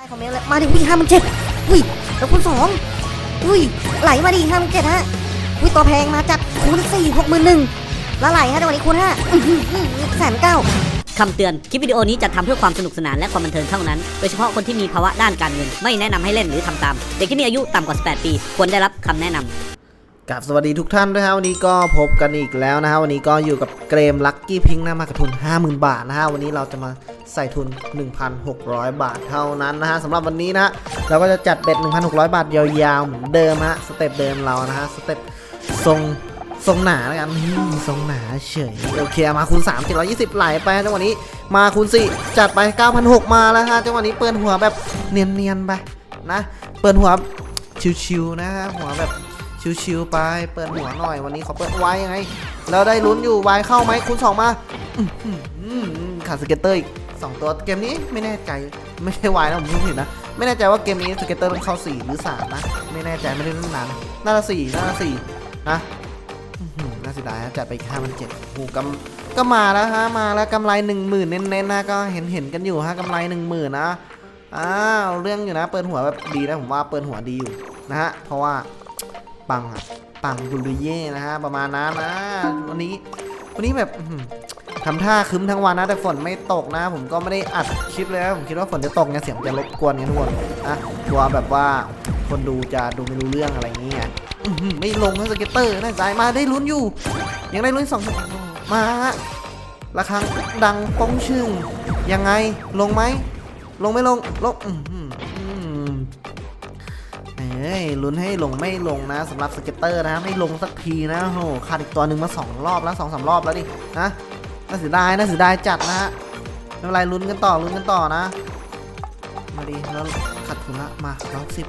ใต้คอมเมนต์เลยมาดิวิ่งห้ามันเจ็ดอุ้ยแล้วคุณสองอุ้ยไหลมาดิห้ามันเจ็ดฮะอุ้ยตัวแพงมาจัดคูณสี่หกหมื่นหนึ่งละไหลฮะในวันนี้คูณห้าแสนเก้าคำเตือน คลิปวิดีโอนี้จะทำเพื่อความสนุกสนานและความบันเทิงเท่านั้น โดยเฉพาะคนที่มีภาวะด้านการเงิน ไม่แนะนำให้เล่นหรือทำตาม เด็กที่มีอายุต่ำกว่า 18 ปี ควรได้รับคำแนะนำ กับสวัสดีทุกท่านด้วยฮะวันนี้ก็พบกันอีกแล้วนะฮะวันนี้ก็อยู่กับเกมลั c กี้พิงค์นะมากระทุน 50,000 บาทนะฮะวันนี้เราจะมาใส่ทุน 1,600 บาทเท่านั้นนะฮะสำหรับวันนี้นะเราก็จะจัดเบ็ด 1,600 บาทยาวๆเหมือนเดิมฮะสเต็ปเดิมเรานะฮะสเต็ปทรงทรงหนาแล้วกันทรงหนาเฉยโอเคมาคูณ3 720 ไหลไปจังหวะนี้มาคูณ4จัดไป 9,600 มาแล้วฮะจังหวะนี้เปิดหัวแบบเนียนๆไปนะเปิดหัวชิวๆนะฮะหัวแบบ ชิวๆไป เปิดหัวหน่อยวันนี้ขอเปิดไว้ยังไงแล้วได้ลุ้นอยู่ไวเข้าไหมคูณสองมาขาดสเก็ตเตอร์อีกสองตัวเกมนี้ไม่แน่ใจไม่ใช่วายนะผมพูดผิดนะ ไม่แน่ใจว่าเกมนี้สเก็ตเตอร์ต้องเข้าสี่หรือสามนะ ไม่แน่ใจไม่ได้เล่นนานน่าจะสี่น่าจะสี่นะน่าเสียดายนะจัดไปอีกห้าพันเจ็ดโอ้กำก็มาแล้วฮะมาแล้วกำไรหนึ่งหมื่นเน้นๆนะก็เห็นเห็นๆกันอยู่ฮะกำไรหนึ่งหมื่นนะอ้าวเรื่องอยู่นะ เปิดหัวแบบดีนะผมว่าเปิดหัวดีอยู่นะฮะเพราะว่า ปังอะปังบุรุเย่นะฮะประมาณนั้นนะวันนี้วันนี้แบบทำท่าคึ้มทั้งวันนะแต่ฝนไม่ตกนะ ผมก็ไม่ได้อัดคลิปเลยนะผมคิดว่าฝนจะตกเนี่ยเสียงจะรบกวนเนี่ยทุกคนนะกลัวแบบว่าคนดูจะดูไม่รู้เรื่องอะไรอย่างเงี้ยอื้อหือไม่ลงนะสเก็ตเตอร์น่าใจมาได้ลุ้นอยู่ ยังได้ลุ้นสองมาฮะระฆังดังป้องชึ่งยังไงลงไหมลงไม่ลงลงอื้อหืออื้อหือ เอ้ยลุ้นให้ลงไม่ลงนะสำหรับสเก็ตเตอร์นะไม่ลงสักทีนะโหขาดอีกตัวหนึ่งมาสองรอบแล้วสองสามรอบแล้วดินะน่าเสียดายน่าเสียดายจัดนะฮะไม่เป็นไรลุ้นกันต่อลุ้นกันต่อนะ มาดีแล้วขัดทุนละมาลองสิบ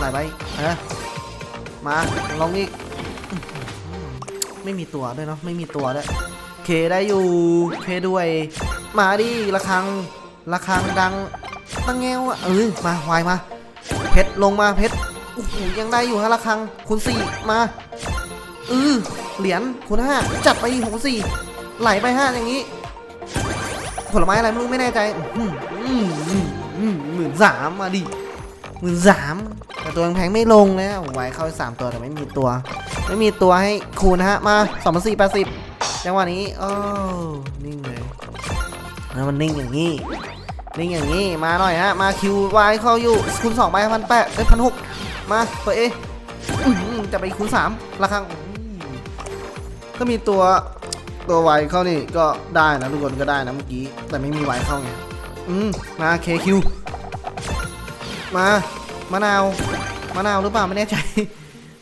หลไปเออมาลองอีกไม่มีตัวด้วยเนาะไม่มีตัวด้วยเคได้อยู่เคด้วย มาดิระฆังระฆังดังตั้งแงวอะเออมาวายมา เพชรลงมาเพชรโอ้โหยังได้อยู่ฮะละครังคูณสี่มาเออเหรียญคูณห้าจัดไปหกสี่ไหลไปห้าอย่างนี้ ผลไม้อะไรไม่รู้ไม่แน่ใจอื้อหืออื้อหือหมื่นสามมาดิหมื่นสามแต่ตัวแพงไม่ลงแล้วไว้เข้าสามตัวแต่ไม่มีตัว ไม่มีตัวให้คูณนะฮะมาสองพันสี่แปดสิบจังหวะนี้โอ้นิ่งเลยแล้วมันนิ่งอย่างนี้ นี่อย่างนี้มาหน่อยฮะมาคิววายเข้าอยู่คูณสองไปพันแปดเอ้ยพันหกมาเปิดเอจะไปคูณสามราคาอื้อก็มีตัวตัววายเข้านี่ก็ได้นะทุกคนก็ได้นะเมื่อกี้แต่ไม่มีวายเข้าไงอืมมาเคคิวมามะนาวมะนาวหรือเปล่าไม่แน่ใจ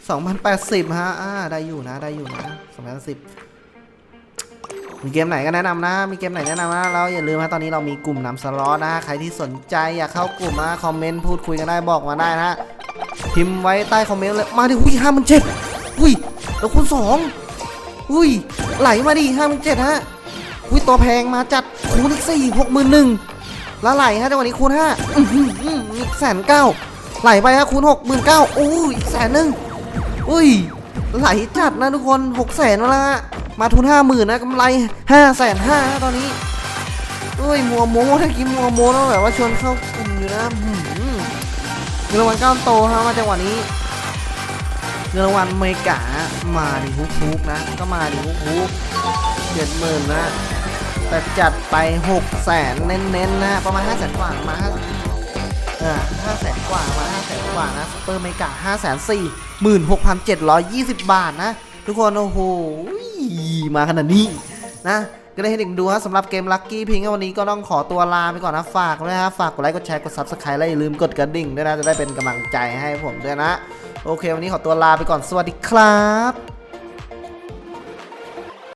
2,080ฮะอ่าได้อยู่นะได้อยู่นะ2,010 มีเกมไหนก็แนะนำนะ มีเกมไหนแนะนำนะแล้วอย่าลืมนะตอนนี้เรามีกลุ่มนำสล็อตนะ ใครที่สนใจอยากเข้ากลุ่มนะคอมเมนต์พูดคุยกันได้บอกมาได้นะ พิมพ์ไว้ใต้คอมเมนต์เลย มาดิอุ้ยห้ามันเจ็ดอุ้ยแล้วคูณสองอุ้ยไหลมาดิห้ามันเจ็ดฮะอุ้ยตัวแพงมาจัดคูณอีกสี่หกหมื่นหนึ่งแล้วไหลฮะจังหวะนี้คูณห้าอื้อหืออื้ออีกแสนเก้าไหลไปฮะคูณหกหมื่นเก้าโอ้ยอีกแสนหนึ่งอุ้ยไหลจัดนะทุกคนหกแสนแล้วฮะ มาทุนห้าหมื่นนะกำไรห้าแสนห้าตอนนี้เอ้ยมัวโม้ถ้ากินมัวโม้ต้องแบบว่าชวนเข้ากลุ่มอยู่นะหืมเงินรางวัลก้าวโตฮะมาจังหวะนี้เงินรางวัลเมกามาดิฮุกฮุกนะ ก็มาดิฮุกฮุกเจ็ดหมื่นนะแต่จัดไปหกแสนเน้นๆนะประมาณห้าแสนกว่ามาห้าเออห้าแสนกว่ามาห้าแสนกว่านะซุปเปอร์เมกาห้าแสนสี่หมื่นหกพันเจ็ดร้อยยี่สิบบาทนะ ทุกคนโอ้โห มาขนาดนี้นะก็ได้ให้เด็กดูฮะสำหรับเกมลัคกี้พิงวันนี้ก็ต้องขอตัวลาไปก่อนนะฝากด้วยฮะฝากกดไลค์กดแชร์กดซับสไครต์และอย่าลืมกดกระดิ่งด้วยนะจะได้เป็นกำลังใจให้ผมด้วยนะ โอเค วันนี้ขอตัวลาไปก่อนสวัสดีครับ